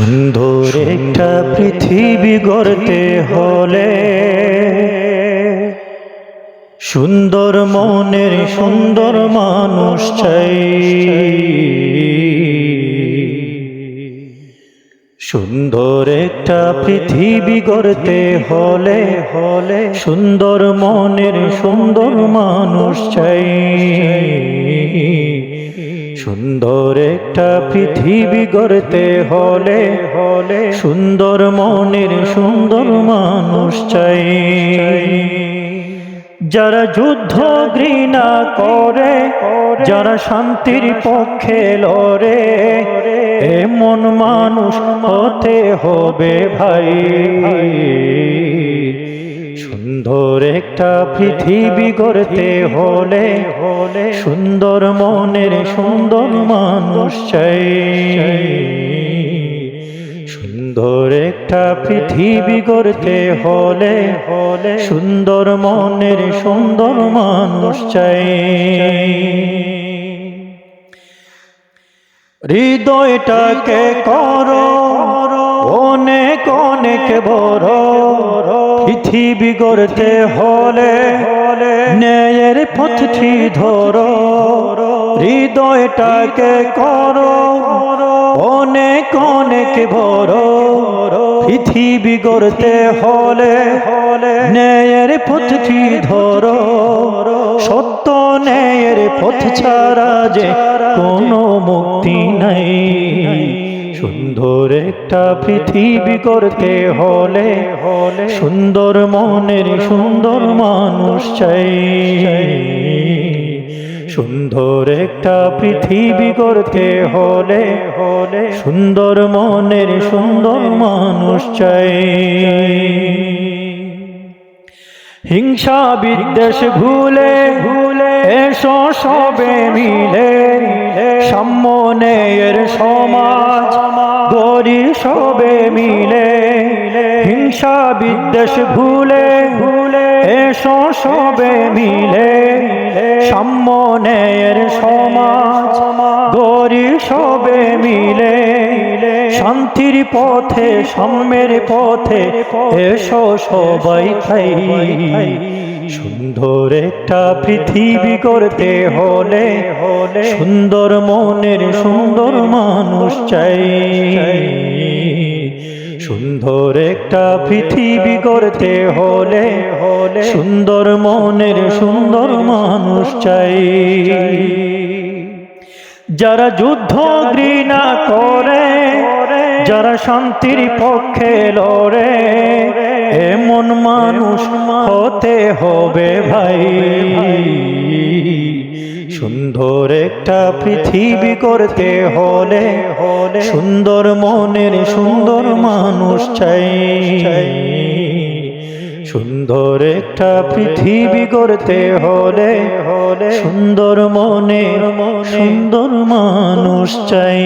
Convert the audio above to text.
সুন্দর একটা পৃথিবী গড়তে হলে সুন্দর মনের সুন্দর মানুষ চাই। সুন্দর একটা পৃথিবী গড়তে হলে হলে সুন্দর মনের সুন্দর মানুষ চাই। সুন্দর একটা পৃথিবী গড়তে হলে হলে সুন্দর মনের সুন্দর মানুষ চাই। যারা যুদ্ধ ঘৃণা করে, যারা শান্তির পক্ষে লড়ে, এমন মানুষ হতে হবে ভাই। সুন্দর একটা পৃথিবী গড়তে হলে হলে সুন্দর মনের সুন্দর মানুষ চাই। সুন্দর একটা পৃথিবী গড়তে হলে হলে সুন্দর মনের সুন্দর মানুষ চাই। হৃদয়টাকে করো, অনেক অনেক বড় পৃথিবী গড়তে হলে ন্যায়ের পথটি ধরো, হৃদয়টাকে করো, অনেক অনেক বড় পৃথিবী গড়তে হলে হলে ন্যায়ের পথটি ধরো, সত্য ন্যায়ের পথ ছাড়া যে কোনো মুক্তি নাই। সুন্দর একটা পৃথিবী করতে হলে হলে সুন্দর মনের সুন্দর মানুষ চাই। সুন্দর একটা পৃথিবী করতে হলে হলে সুন্দর মনের সুন্দর মানুষ চাই। হিংসা বিদ্বেষ ভুলে ভুলে এসো সবে মিলে। সাম্যনের সমাজ গরি সবে মিলে। হিংসা বিদ্বেষ ভুলে ভুলে। এসো সবে মিলে। সাম্যনের সমাজ গরি সবে মিলে। শান্তির পথে, সাম্যের পথে এসো সবাই খাই। সুন্দর একটা পৃথিবী করতে হলে হলে সুন্দর মনের সুন্দর মানুষ চাই। সুন্দর একটা পৃথিবী করতে হলে হলে সুন্দর মনের সুন্দর মানুষ চাই। যারা যুদ্ধ ঘৃণা করে যারা শান্তির পক্ষে লড়ে, এমন মানুষ হতে হবে ভাই। সুন্দর একটা পৃথিবী করতে হলে হলে সুন্দর মনের সুন্দর মানুষ চাই। সুন্দর একটা পৃথিবী করতে হলে হলে সুন্দর মনের সুন্দর মানুষ চাই।